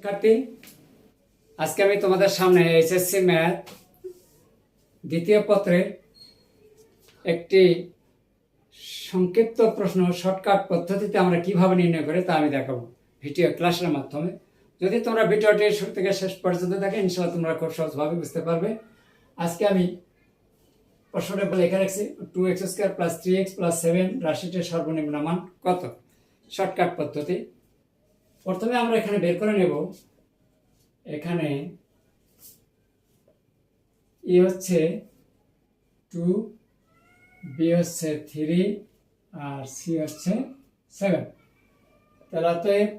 শিক্ষার্থী, আজকে আমি তোমাদের সামনে এইচএসসি ম্যাথ দ্বিতীয় পত্রে একটি সংক্ষিপ্ত প্রশ্ন শর্টকাট পদ্ধতিতে আমরা কীভাবে নির্ণয় করি তা আমি দেখাবো ভিডিও ক্লাসের মাধ্যমে। যদি তোমরা ভিডিওটি শুরু থেকে শেষ পর্যন্ত দেখে ইনশাল্লাহ তোমরা খুব সহজভাবে বুঝতে পারবে। আজকে আমি প্রশ্নটা বলে লেখা রাখছি two X square plus three X plus seven রাশিটির সর্বনিম্ন মান কত? শর্টকাট পদ্ধতি। প্রথমে আমরা এখানে বের করে নেব। এখানে ই হচ্ছে টু বি হচ্ছে থ্রি আর সি হচ্ছে সেভেন তাহলে অতএব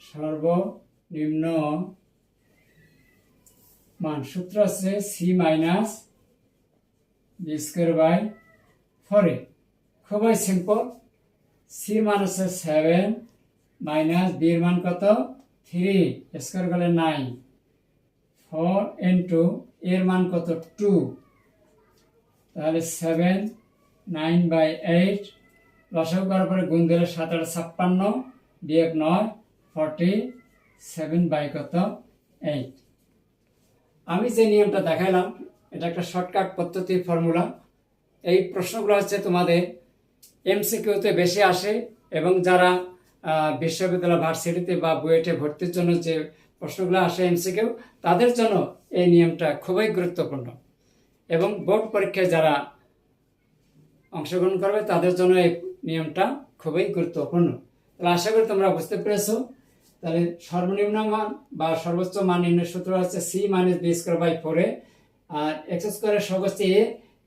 সর্বনিম্ন মান সূত্র আছে C minus B square by ফোরে খুবই সিম্পল সির মান হচ্ছে সেভেন মাইনাস বির মান কত? থ্রি স্কোয়ার করলে নাইন ফোর ইন্টু এর মান কত? টু তাহলে সেভেন নাইন বাই এইট লসক করার পরে গুণ দিলে সাত আট ছাপ্পান্ন, বিয়োগ নয় ফর্টি সেভেন বাই কত? এইট আমি যে নিয়মটা দেখাইলাম এটা একটা শর্টকাট পদ্ধতির ফর্মুলা এই প্রশ্নগুলো হচ্ছে তোমাদের এমসিকিউতে বেশি আসে এবং যারা বিশ্ববিদ্যালয় ভার্সিটিতে বা বুয়েটে ভর্তির জন্য যে প্রশ্নগুলো আসে এমসিকিউ তাদের জন্য এই নিয়মটা খুবই গুরুত্বপূর্ণ। এবং বোর্ড পরীক্ষায় যারা অংশগ্রহণ করবে, তাদের জন্য এই নিয়মটা খুবই গুরুত্বপূর্ণ। তাহলে আশা করি তোমরা বুঝতে পেরেছ। তাহলে সর্বনিম্ন মান বা সর্বোচ্চ মান নির্ণয় সূত্র হচ্ছে C minus B square by ফোরে আর এক্স স্কোয়ারের সহগ হচ্ছে এ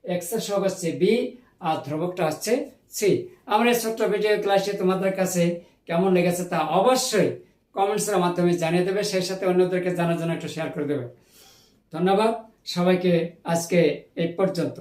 এক্সের সহগ হচ্ছে বি আর ধ্রুবকটা হচ্ছে সি, আমার এই ছোট্ট ভিডিও ক্লাসটি তোমাদের কাছে কেমন লেগেছে তা অবশ্যই কমেন্টসের মাধ্যমে জানিয়ে দেবে, সেই সাথে অন্যদেরকে জানার জন্য একটু শেয়ার করে দেবে। ধন্যবাদ সবাইকে আজকে এই পর্যন্ত।